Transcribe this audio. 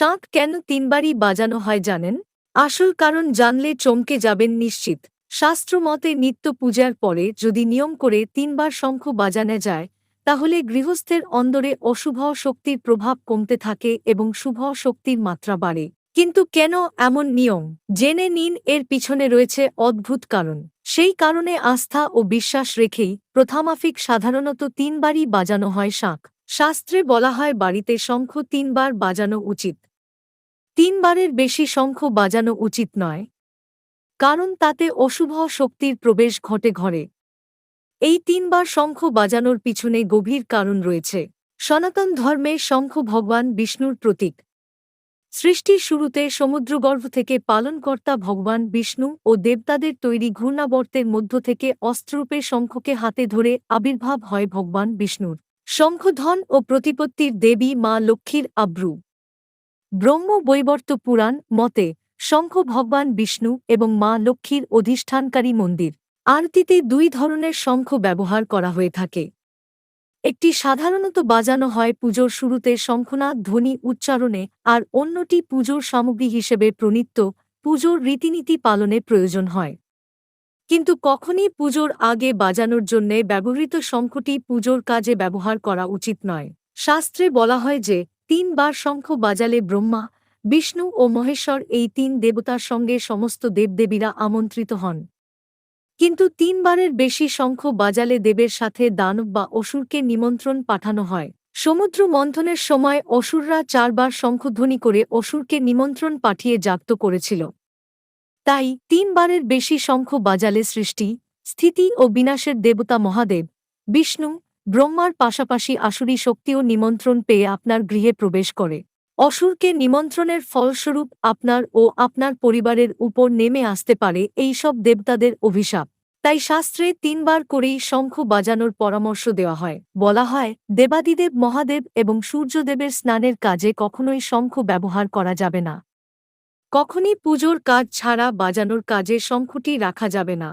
শাঁখ কেন তিনবারই বাজানো হয় জানেন? আসল কারণ জানলে চমকে যাবেন নিশ্চিত। শাস্ত্রমতে নিত্য পূজার পরে যদি নিয়ম করে তিনবার শঙ্খ বাজানো যায়, তাহলে গৃহস্থের অন্দরে অশুভ শক্তির প্রভাব কমতে থাকে এবং শুভ শক্তির মাত্রা বাড়ে। কিন্তু কেন এমন নিয়ম? জেনে নিন, এর পিছনে রয়েছে অদ্ভুত কারণ। সেই কারণে আস্থা ও বিশ্বাস রেখেই প্রথামাফিক সাধারণত তিনবারই বাজানো হয় শাঁখ। শাস্ত্রে বলা হয় বাড়িতে শঙ্খ তিনবার বাজানো উচিত। তিনবারের বেশি শঙ্খ বাজানো উচিত নয়, কারণ তাতে অশুভ শক্তির প্রবেশ ঘটে ঘরে। এই তিনবার শঙ্খ বাজানোর পিছনে গভীর কারণ রয়েছে। সনাতন ধর্মে শঙ্খ ভগবান বিষ্ণুর প্রতীক। সৃষ্টির শুরুতে সমুদ্রগর্ভ থেকে পালনকর্তা ভগবান বিষ্ণু ও দেবতাদের তৈরি ঘূর্ণাবর্তের মধ্য থেকে অস্ত্ররূপে শঙ্খকে হাতে ধরে আবির্ভাব হয় ভগবান বিষ্ণুর। শঙ্খধন ও প্রতিপত্তির দেবী মা লক্ষ্মীর আব্রু। ব্রহ্ম বৈবর্ত পুরাণ মতে শঙ্খ ভগবান বিষ্ণু এবং মা লক্ষ্মীর অধিষ্ঠানকারী মন্দির। আরতিতে দুই ধরনের শঙ্খ ব্যবহার করা হয়ে থাকে। একটি সাধারণত বাজানো হয় পুজোর শুরুতে শঙ্খনাথ ধ্বনি উচ্চারণে আর অন্যটি পুজোর সামগ্রী হিসেবে প্রণীত, পুজোর রীতিনীতি পালনে প্রয়োজন হয়। কিন্তু কখনই পুজোর আগে বাজানোর জন্যে ব্যবহৃত শঙ্খটি পুজোর কাজে ব্যবহার করা উচিত নয়। শাস্ত্রে বলা হয় যে তিনবার শঙ্খ বাজালে ব্রহ্মা, বিষ্ণু ও মহেশ্বর এই তিন দেবতার সঙ্গে সমস্ত দেবদেবীরা আমন্ত্রিত হন। কিন্তু তিনবারের বেশি শঙ্খ বাজালে দেবের সাথে দানব বা অসুরকে নিমন্ত্রণ পাঠানো হয়। সমুদ্র মন্থনের সময় অসুররা চারবার শঙ্খধ্বনি করে অসুরকে নিমন্ত্রণ পাঠিয়ে জাগ্ত করেছিল। তাই তিনবারের বেশি শঙ্খ বাজালে সৃষ্টি, স্থিতি ও বিনাশের দেবতা মহাদেব, বিষ্ণু ব্রহ্মার পাশাপাশি আসুরী শক্তিও নিমন্ত্রণ পেয়ে আপনার গৃহে প্রবেশ করে। অসুরকে নিমন্ত্রণের ফলস্বরূপ আপনার ও আপনার পরিবারের উপর নেমে আসতে পারে এই সব দেবতাদের অভিশাপ। তাই শাস্ত্রে তিনবার করেই শঙ্খ বাজানোর পরামর্শ দেওয়া হয়। বলা হয়, দেবাদিদেব মহাদেব এবং সূর্যদেবের স্নানের কাজে কখনোই শঙ্খ ব্যবহার করা যাবে না। কখনই পুজোর কাজ ছাড়া বাজানোর কাজে শঙ্খটি রাখা যাবে না।